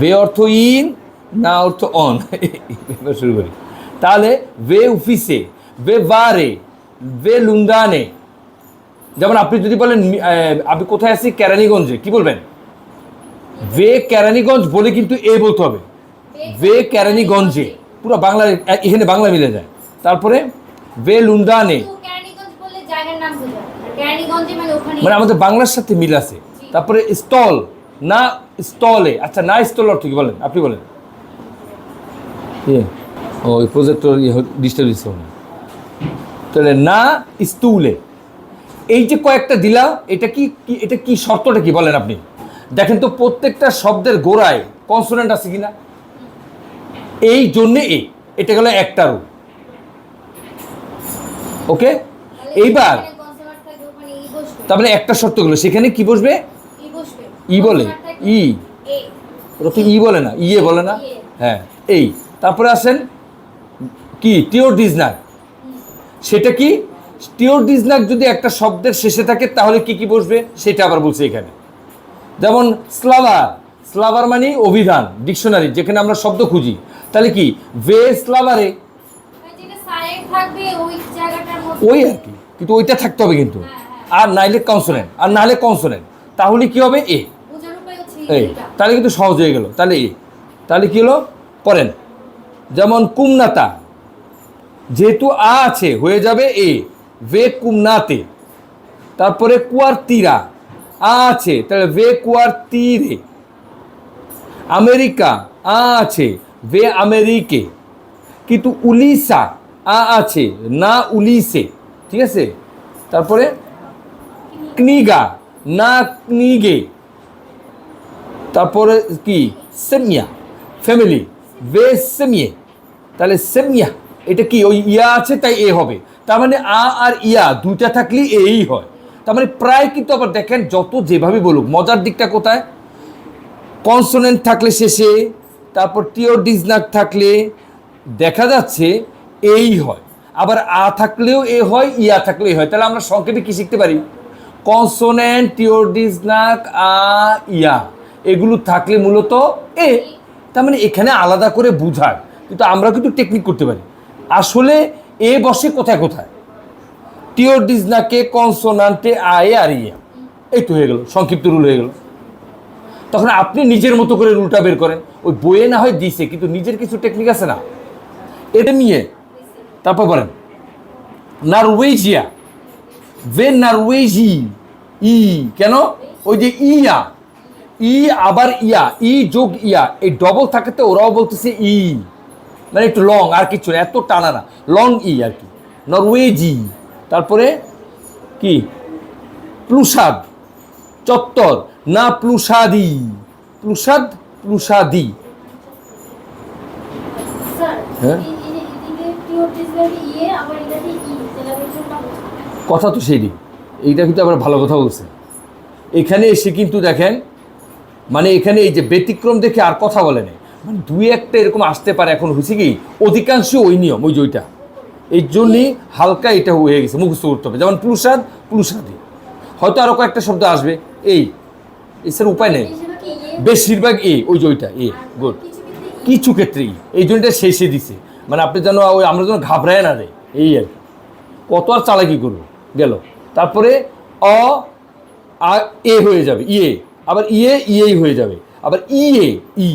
ভে অর্থ ইন না অর্থ অন? এবার শুরু করি। তাহলে ভে অফিসে ভে বারে ভে লুন্দানে যেমন আপনি যদি বলেন আমি কোথায় আছি? কেরানীগঞ্জে কি বলবেন? ভে কেরানীগঞ্জ বলে কিন্তু এ বলতে হবে। ভে কেরানীগঞ্জে পুরো বাংলা এখানে বাংলা মিলে যায়। তারপরে ভে লুন্দানে মানে মানে আমাদের বাংলার সাথে মিল আছে। তারপরে স্টল না স্টলে আচ্ছা না স্টল অর্থ কি বলেন? আপনি বলেন। ও ওই প্রজেক্টর ডিস্টার্ব দিচ্ছে তাহলে না স্টুলে। এই যে কয়েকটা দিলাম এটা কি এটা কি শর্তটা কি বলেন আপনি? দেখেন তো প্রত্যেকটা শব্দের গোড়ায় কনসোনেন্ট আছে কিনা? এই জন্যে এ এটা গেল একটা রূপ। ওকে? এইবার তার মানে একটা শর্ত গেলো সেখানে কি বসবে। ই বলে। ই। ওরা তো ই বলে না ইয়ে বলে না? ইয়ে। হ্যাঁ এই। তারপরে আসেন কি? টিওর ডিজনাক। সেটা কি? টিওর ডিজনাক যদি একটা শব্দের শেষে থাকে তাহলে কি কি বসবে? সেটা আবার বলছে এখানে। যেমন স্লাভার। স্লাভার মানে অভিধান ডিকশনারি যেখানে আমরা শব্দ খুঁজি। তাহলে কি? ভে স্লাভারে। ওই আর কি। কিন্তু ওইটা থাকতে হবে কিন্তু। হ্যাঁ, আর নাইলে কনসোনেন্ট আর নাহলে কনসোনেন্ট তাহলে কি হবে? এ। এই, তাহলে কিন্তু সহজ হয়ে গেল। তাহলে এ তাহলে কী হলো? পড়েন যেমন কুমনাতা, যেহেতু আ আছে, হয়ে যাবে এ। ভে কুমনাতে। তারপরে কুয়ার তীরা আ আছে, তাহলে ভে কুয়ার তীরে আমেরিকা, আ আছে ভে আমেরিকে। কিন্তু উলিসা, আ আছে, না উলিসে। ঠিক আছে? তারপরে ক্নিগা, না ক্নিগে। তারপরে কি? সেমিয়া। ফ্যামিলি ভে সেমিয়ে। তাহলে সেমিয়া, এটা কি? ওই ইয়া আছে, তাই এ হবে। তার মানে আ আর ইয়া, দুইটা থাকলেই এই হয়। তার মানে প্রায় কিন্তু আবার দেখেন, যত যেভাবে বলুক, মজার দিকটা কোথায়? কনসোনেন্ট থাকলে শেষে, তারপর টিওর ডিজনাক থাকলে দেখা যাচ্ছে এই হয়। আবার আ থাকলেও এ হয়, ইয়া থাকলেও এ হয়। তাহলে আমরা সংক্ষেপে কি শিখতে পারি? কনসোনেন্ট টিওর ডিজনাক আ, ইয়া। এগুলো থাকলে মূলত এ। তার মানে এখানে আলাদা করে বুঝায়। কিন্তু আমরা কিন্তু টেকনিক করতে পারি। আসলে এ বসে কোথায় কোথায়? টিওর ডিজনাকে কনসোনান্টে আয়ে আর ইয়া এই তো হয়ে গেল, সংক্ষিপ্ত রুল হয়ে গেল। তখন আপনি নিজের মতো করে রুলটা বের করেন। ওই বইয়ে না হয় দিছে, কিন্তু নিজের কিছু টেকনিক আছে না। এটা নিয়ে তারপর বলেন নারওয়েজিয়া ভে নারওয়েজি ই কেন? ওই যে ইয়া ই আবার ইয়া ই যোগ ইয়া এই ডবল থাকাতে ওরাও বলতেছে ই। মানে একটু লং আর কিছু না এত টানা না। লং ই আর কি। নরওয়েজি। তারপরে কি? প্লুসাদ। চত্বর। না প্লুসাদি। প্লুসাদ প্লুসাদি। হ্যাঁ? ইয়ে? কথা তো সেইটি এইটা কিন্তু আবার ভালো কথা বলছে। এখানে এসে কিন্তু দেখেন মানে এখানে এই যে ব্যতিক্রম দেখে আর কথা বলে নেই। মানে দুই একটা এরকম আসতে পারে এখন হয়েছে কি? অধিকাংশ ওই নিয়ম, ওই জয়টা এই জন্যই হালকা এটা হয়ে গেছে, মুখস্থ করতে হবে। যেমন পুরুষাদ প্লুসাদি হয়তো আরও কয়েকটা শব্দ আসবে। এই এছাড়া উপায় নেই। বেশিরভাগ এ, ওই জয়টা এ, গুড। কিছু কিছু ই। এই জন্যটা শেষে দিছে। মানে আপনি যেন ওই, আমরা যেন ঘাবড়ায় না রে, এই আর। কত আর চালাকি করব, গেল। তারপরে অ, আ, এ হয়ে যাবে ইয়ে। আবার ইয়ে ইয়েই হয়ে যাবে। আবার ইয়ে ই।